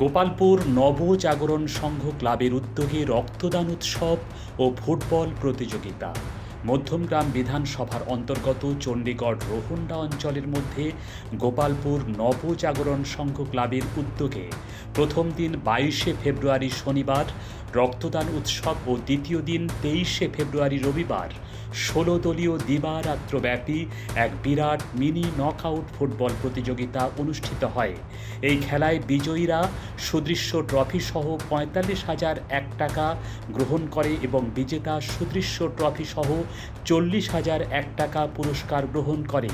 গোপালপুর নবজাগরণ সংঘ ক্লাবের উদ্যোগে রক্তদান উৎসব ও ফুটবল প্রতিযোগিতা। মধ্যমগ্রাম বিধানসভার অন্তর্গত চণ্ডীগড় রোহন্ডা অঞ্চলের মধ্যে গোপালপুর নবজাগরণ সংঘ ক্লাবের উদ্যোগে প্রথম দিন বাইশে ফেব্রুয়ারি শনিবার রক্তদান উৎসব ও দ্বিতীয় দিন তেইশে ফেব্রুয়ারি রবিবার। ষোলো দলীয় দিবারাত্রব্যাপী এক বিরাট মিনি নকআউট ফুটবল প্রতিযোগিতা অনুষ্ঠিত হয়। এই খেলায় বিজয়ীরা সুদৃশ্য ট্রফি সহ পঁয়তাল্লিশ হাজার এক টাকা গ্রহণ করে এবং বিজেতা সুদৃশ্য ট্রফি সহ চল্লিশ হাজার এক টাকা পুরস্কার গ্রহণ করে।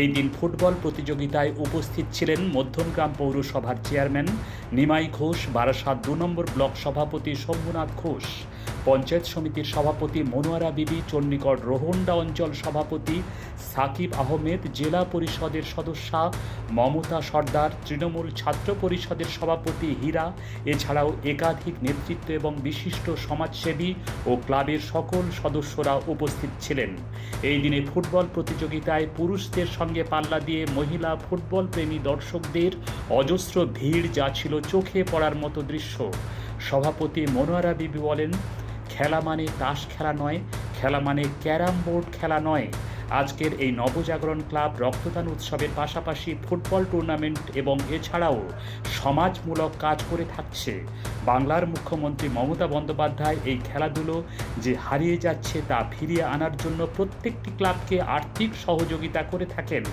এই দিন ফুটবল প্রতিযোগিতায় উপস্থিত ছিলেন মধ্যমগ্রাম পৌরসভার চেয়ারম্যান নিমাই ঘোষ, বারাসাত দু নম্বর ব্লক সভাপতি শম্ভুনাথ ঘোষ। পঞ্চায়েত সমিতির সভাপতি মনোয়ারা বিবি, চণ্ডীগড় রোহন্ডা অঞ্চল সভাপতি সাকিব আহমেদ, জেলা পরিষদের সদস্যা মমতা সর্দার, তৃণমূল ছাত্র পরিষদের সভাপতি হীরা, এছাড়াও একাধিক নেতৃত্ব এবং বিশিষ্ট সমাজসেবী ও ক্লাবের সকল সদস্যরা উপস্থিত ছিলেন। এই দিনে ফুটবল প্রতিযোগিতায় পুরুষদের সঙ্গে পাল্লা দিয়ে মহিলা ফুটবল প্রেমী দর্শকদের অজস্র ভিড় যা ছিল চোখে পড়ার মতো দৃশ্য। সভাপতি মনোয়ারা বিবি বলেন, খেলা মানে তাস খেলা নয়, খেলা মানে ক্যারাম বোর্ড খেলা নয়। আজকের এই নবজাগরণ ক্লাব রক্তদান উৎসবের পাশাপাশি ফুটবল টুর্নামেন্ট এবং এছাড়াও সমাজমূলক কাজ করে থাকছে। বাংলার মুখ্যমন্ত্রী মমতা বন্দ্যোপাধ্যায় এই খেলাধুলো যে হারিয়ে যাচ্ছে তা ফিরিয়ে আনার জন্য প্রত্যেকটি ক্লাবকে আর্থিক সহযোগিতা করে থাকেন।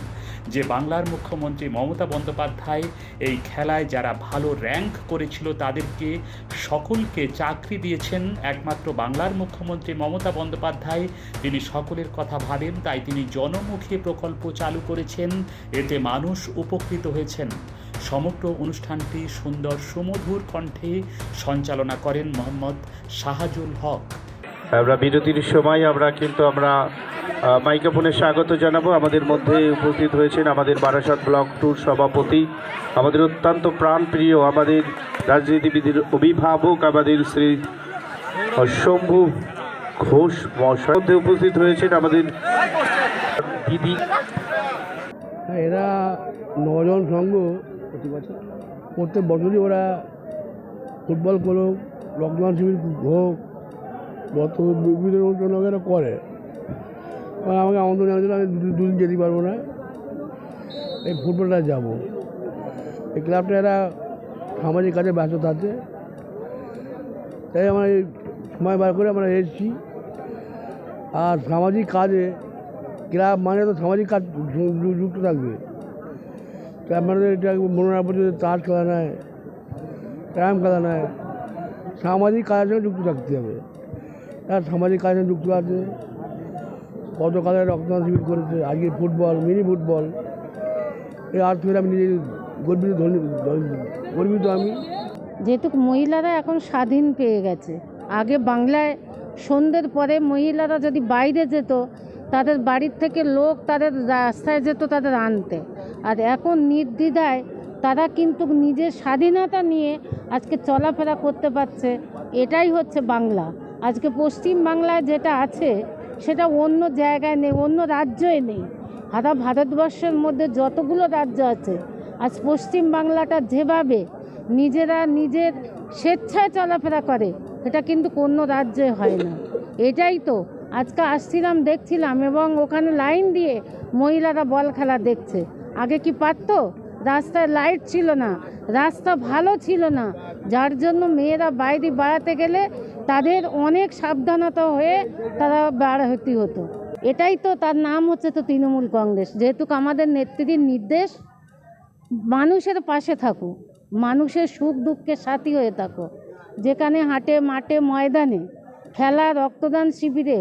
যে বাংলার মুখ্যমন্ত্রী মমতা বন্দ্যোপাধ্যায় এই খেলায় যারা ভালো র্যাঙ্ক করেছিল তাদেরকে সকলকে চাকরি দিয়েছেন। একমাত্র বাংলার মুখ্যমন্ত্রী মমতা বন্দ্যোপাধ্যায়। তিনি সকলের কথা ভাবেন, তাই তিনি জনমুখী প্রকল্প চালু করেছেন। এতে মানুষ উপকৃত হয়েছেন। সমগ্র অনুষ্ঠানটি সুন্দর সুমধুর কণ্ঠে সঞ্চালনা করেন মোহাম্মদ শাহাজুল হক। আমরা বিরতির সময় আমরা কিন্তু আমরা মাইক্রোফোনে স্বাগত জানাব। আমাদের মধ্যে উপস্থিত হয়েছেন আমাদের বারাসাত ব্লক ট্যুর সভাপতি, আমাদের অত্যন্ত প্রাণপ্রিয়, আমাদের রাজনীতিবিদের অভিভাবক, আমাদের শ্রী শম্ভু ঘোষ মহাশয়। উপস্থিত হয়েছেন আমাদের দিদি। হ্যাঁ, এরা নজন সংঘ প্রতি বছর। প্রত্যেক বছরই ওরা ফুটবল করুক রক্তদান শিবির হোক যত বিভিন্ন অনুষ্ঠান এরা করে। আমাকে আমন্ত্রণ জানিয়েছিল আমি দু- দুদিন যেতে পারব না। এই ফুটবলটা যাব। এই ক্লাবটা এরা সামাজিক কাজে ব্যস্ত থাকে। তাই আমরা এই সময় বার করে আমরা এসেছি। আর সামাজিক কাজে ক্লাব মানে তো সামাজিক কাজ, যুক্ত থাকবে। ক্লাব মানে এটা মনে রাখব যে তাস খেলা নেয় ক্যারাম খেলা নেয়। সামাজিক কাজের সঙ্গে যুক্ত থাকতে হবে। তার সামাজিক কাজে যুক্ত আছে। গতকালে রক্তদান শিবির করেছে আজকে ফুটবল, মিনি ফুটবল। এই আর্থ আমি নিজে গর্বিত গর্বিত আমি। যেহেতু মহিলারা এখন স্বাধীন পেয়ে গেছে, আগে বাংলায় সন্ধ্যের পরে মহিলারা যদি বাইরে যেত তাদের বাড়ির থেকে লোক তাদের রাস্তায় যেত তাদের আনতে। আর এখন নির্দ্বিধায় তারা কিন্তু নিজের স্বাধীনতা নিয়ে আজকে চলাফেরা করতে পারছে। এটাই হচ্ছে বাংলা। আজকে পশ্চিম বাংলায় যেটা আছে, সেটা অন্য জায়গায় নেই, অন্য রাজ্যে নেই। সারা ভারতবর্ষের মধ্যে যতগুলো রাজ্য আছে, আজ পশ্চিম বাংলাটা যেভাবে নিজেরা নিজের স্বেচ্ছায় চলাফেরা করে, এটা কিন্তু কোনো রাজ্যে হয় না। এটাই তো আজকে আসছিলাম, দেখছিলাম এবং ওখানে লাইন দিয়ে মহিলারা বল খেলা দেখছে। আগে কি পারতো? রাস্তায় লাইট ছিল না, রাস্তা ভালো ছিল না। যার জন্য মেয়েরা বাইরে বাড়াতে গেলে তাদের অনেক সাবধানতা হয়ে তারা বাড়াতে হতো। এটাই তো তার নাম হচ্ছে তো তৃণমূল কংগ্রেস। যেহেতু আমাদের নেত্রীর নির্দেশ, মানুষের পাশে থাকো, মানুষের সুখ দুঃখের সাথী হয়ে থাকো। যেখানে হাটে মাঠে ময়দানে খেলা, রক্তদান শিবিরে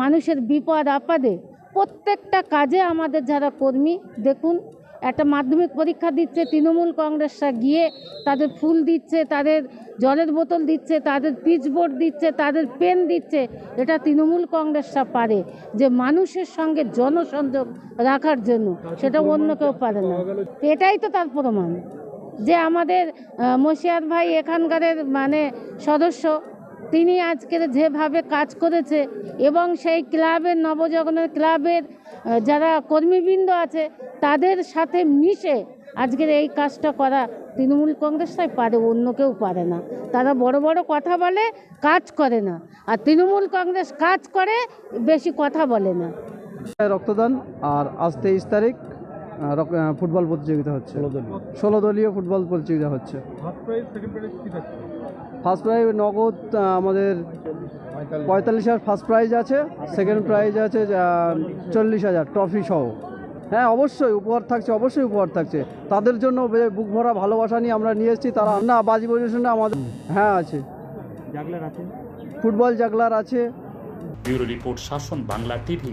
মানুষের বিপদ, আপদে প্রত্যেকটা কাজে আমাদের যারা কর্মী, দেখুন, একটা মাধ্যমিক পরীক্ষা দিচ্ছে, তৃণমূল কংগ্রেসরা গিয়ে তাদের ফুল দিচ্ছে, তাদের জলের বোতল দিচ্ছে, তাদের পিচবোর্ড দিচ্ছে, তাদের পেন দিচ্ছে, এটা তৃণমূল কংগ্রেসরা পারে। যে মানুষের সঙ্গে জনসংযোগ রাখার জন্য, সেটা অন্য কেউ পারে না। এটাই তো তার প্রমাণ। যে আমাদের মশিয়ার ভাই এখানকারের মানে সদস্য তিনি আজকের যেভাবে কাজ করেছে এবং সেই ক্লাবের নবজগনের ক্লাবের যারা কর্মীবৃন্দ আছে তাদের সাথে মিশে আজকের এই কাজটা করা তৃণমূল কংগ্রেস কংগ্রেসটাই পারে অন্য কেউ পারে না। তারা বড় বড় কথা বলে কাজ করে না। আর তৃণমূল কংগ্রেস কাজ করে বেশি কথা বলে না। রক্তদান আর আজ তেইশ তারিখ ফুটবল প্রতিযোগিতা হচ্ছে। ষোলো দলীয়। ফুটবল প্রতিযোগিতা হচ্ছে। ফার্স্ট প্রাইজ নগদ আমাদের পঁয়তাল্লিশ হাজার ফার্স্ট প্রাইজ আছে। সেকেন্ড প্রাইজ আছে চল্লিশ হাজার ট্রফি সহ। হ্যাঁ অবশ্যই উপহার থাকছে অবশ্যই উপহার থাকছে। তাদের জন্য বুক ভরা ভালোবাসা নিয়ে আমরা নিয়ে এসেছি। তারা না বাজি পজিশনে আমাদের হ্যাঁ আছে? ফুটবল জাগলার আছে। ব্যুরো রিপোর্ট শাসন বাংলা টিভি।